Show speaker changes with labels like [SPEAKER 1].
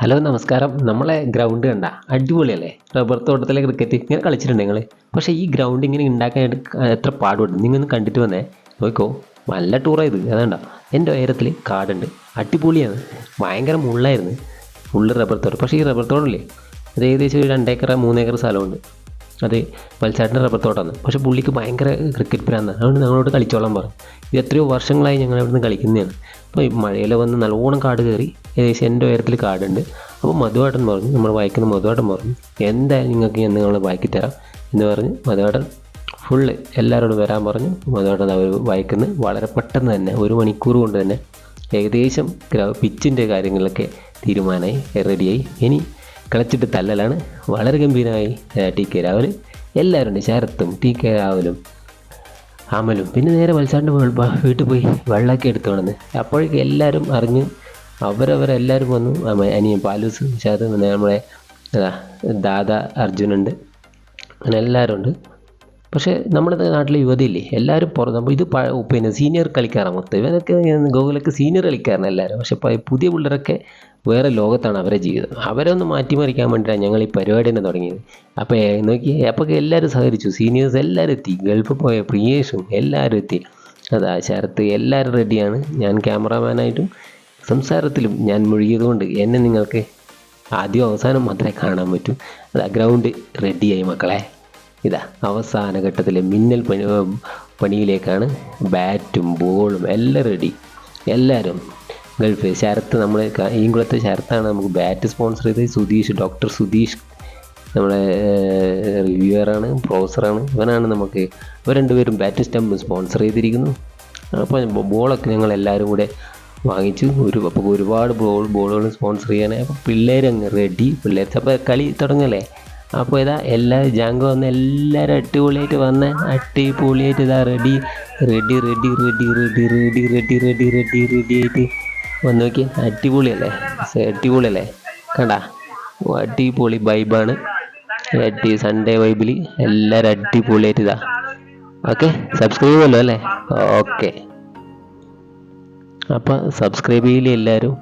[SPEAKER 1] Hello നമസ്കാരം. നമ്മളെ ground കണ്ട അടിപൊളിയല്ലേ? റബ്ബർ തോട്ടത്തിലെ ക്രിക്കറ്റ് ഇങ്ങനെ കളിച്ചിട്ടുണ്ട് നിങ്ങൾ പക്ഷേ ഈ ഗ്രൗണ്ട് ഇങ്ങനെ ഉണ്ടാക്കാൻ എത്ര പാടുപെടും നിങ്ങൾ ഒന്ന് കണ്ടിട്ട് വന്നേ. നോക്കോ. നല്ല ടൂറായത് അതാണ്ട? എന്റെ ഉയരത്തിൽ കാടുണ്ട്. അടിപൊളിയാണ്. ഭയങ്കര മുള്ളായിരുന്നു. ഫുള്ള് റബ്ബർ തോട്ടം. പക്ഷേ ഈ റബ്ബർ തോട്ടമില്ലേ? അത് ഏകദേശം ഒരു രണ്ടേക്കർ മൂന്നേക്കർ സ്ഥലമുണ്ട്. അത് വത്സാട്ടിന്റെ റബ്ബർ തോട്ടമാണ്. പക്ഷേ പുള്ളിക്ക് ഭയങ്കര ക്രിക്കറ്റ് ഭ്രാന്താണ് അതുകൊണ്ട് ഞങ്ങളോട് കളിച്ചോളാൻ പറഞ്ഞു. ഇത് എത്രയോ വർഷങ്ങളായി ഞങ്ങൾ ഇവിടുന്ന് കളിക്കുന്നതാണ്. അപ്പോൾ മഴയിൽ വന്ന് നല്ലോണം കാട് കയറി ഏകദേശം എന്റെ ഉയരത്തിൽ കാടുണ്ട്. അപ്പോൾ മധുവാട്ടൻ പറഞ്ഞു നമ്മൾ വായിക്കുന്ന മധുവാട്ടൻ പറഞ്ഞു എന്തായാലും നിങ്ങൾക്ക് ഞാൻ നിങ്ങളെ വായിക്കി തരാം എന്ന് പറഞ്ഞ് മധുവാടൻ ഫുള്ള് എല്ലാവരോടും വരാൻ പറഞ്ഞു. മധുവാട്ടൻ അവർ വായിക്കുന്നത് വളരെ പെട്ടെന്ന് തന്നെ ഒരു മണിക്കൂർ കൊണ്ട് തന്നെ ഏകദേശം പിച്ചിന്റെ കാര്യങ്ങളിലൊക്കെ തീരുമാനമായി റെഡിയായി ഇനി കളിച്ചിട്ട് തല്ലലാണ്. വളരെ ഗംഭീരമായി ടി കെ രാവിലെ എല്ലാവരും ഉണ്ട് ശരത്തും ടി കെ രാവിലും അമലും. പിന്നെ നേരെ മത്സാറിന്റെ വീട്ടിൽ പോയി വെള്ളമൊക്കെ എടുത്തു കൊണ്ടുവന്ന്. അപ്പോഴേക്കും എല്ലാവരും അറിഞ്ഞ് അവരവരെല്ലാവരും വന്നു. അനിയൻ പാലൂസ് നിഷാദ് പിന്നെ നമ്മളെ ദാദ അർജുനുണ്ട്. അങ്ങനെ എല്ലാവരും ഉണ്ട്. പക്ഷേ നമ്മുടെ നാട്ടിലെ യുവതിയില്ലേ എല്ലാവരും പുറത്ത് നമ്മൾ ഇത് പിന്നെ സീനിയർ കളിക്കാരാണ് മൊത്തം. ഇവനൊക്കെ ഗോകുലൊക്കെ സീനിയർ കളിക്കാരാണ് എല്ലാവരും പക്ഷേ പുതിയ പിള്ളേരൊക്കെ വേറെ ലോകത്താണ് അവരെ ജീവിതം. അവരെ ഒന്ന് മാറ്റിമറിക്കാൻ വേണ്ടിയിട്ടാണ് ഞങ്ങൾ ഈ പരിപാടി തന്നെ തുടങ്ങിയത് അപ്പോൾ നോക്കി അപ്പോൾ എല്ലാവരും സഹകരിച്ചു. സീനിയേഴ്സ് എല്ലാവരും എത്തി. ഗൾഫ് പോയ പ്രിയേഷും എല്ലാവരും എത്തി. അതാ ശരത്ത് എല്ലാവരും റെഡിയാണ് ഞാൻ ക്യാമറാമാനായിട്ടും സംസാരത്തിലും ഞാൻ മുഴുകിയതുകൊണ്ട് എന്നെ നിങ്ങൾക്ക് ആദ്യം അവസാനം മാത്രമേ കാണാൻ പറ്റൂ. അതാ ഗ്രൗണ്ട് റെഡിയായി മക്കളെ. ഇതാ അവസാന ഘട്ടത്തിലെ മിന്നൽ പണി പണിയിലേക്കാണ് ബാറ്റും ബോളും എല്ലാം റെഡി എല്ലാവരും ഗൾഫ് ശരത്ത് നമ്മൾ ഈങ്കുളത്തെ ശരത്താണ് നമുക്ക് ബാറ്റ് സ്പോൺസർ ചെയ്തത്. സുധീഷ് ഡോക്ടർ സുധീഷ് നമ്മളെ റിവ്യൂവറാണ് പ്രൊഫസറാണ് ഇവനാണ് നമുക്ക് ഇവർ രണ്ടുപേരും ബാറ്റ് സ്റ്റമ്പ് സ്പോൺസർ ചെയ്തിരിക്കുന്നു. അപ്പോൾ ബോളൊക്കെ ഞങ്ങൾ എല്ലാവരും കൂടെ വാങ്ങിച്ചു. ഒരു അപ്പോൾ ഒരുപാട് ബോൾ ബോളുകൾ സ്പോൺസർ ചെയ്യാനായി. അപ്പോൾ പിള്ളേരങ്ങ് റെഡി പിള്ളേർ അപ്പോൾ കളി തുടങ്ങല്ലേ? അപ്പോൾ ഇതാ എല്ലാ ജാങ്കോ വന്ന് എല്ലാവരും അടിപൊളിയായിട്ട് വന്ന് അടിപൊളിയായിട്ട് ഇതാ ready ready ready ready ready ready ready ready ready ready ആയിട്ട് വന്ന് നോക്കി അടിപൊളിയല്ലേ? അടിപൊളിയല്ലേ? കണ്ട? അടിപൊളി വൈബാണ് അടി സൺഡേ വൈബിൽ എല്ലാവരും അടിപൊളിയായിട്ട് ഇതാ. ഓക്കെ സബ്സ്ക്രൈബ് ചെയ്യുമല്ലോ അല്ലേ? ഓക്കെ അപ്പോൾ സബ്സ്ക്രൈബ് ചെയ്യില്ല എല്ലാവരും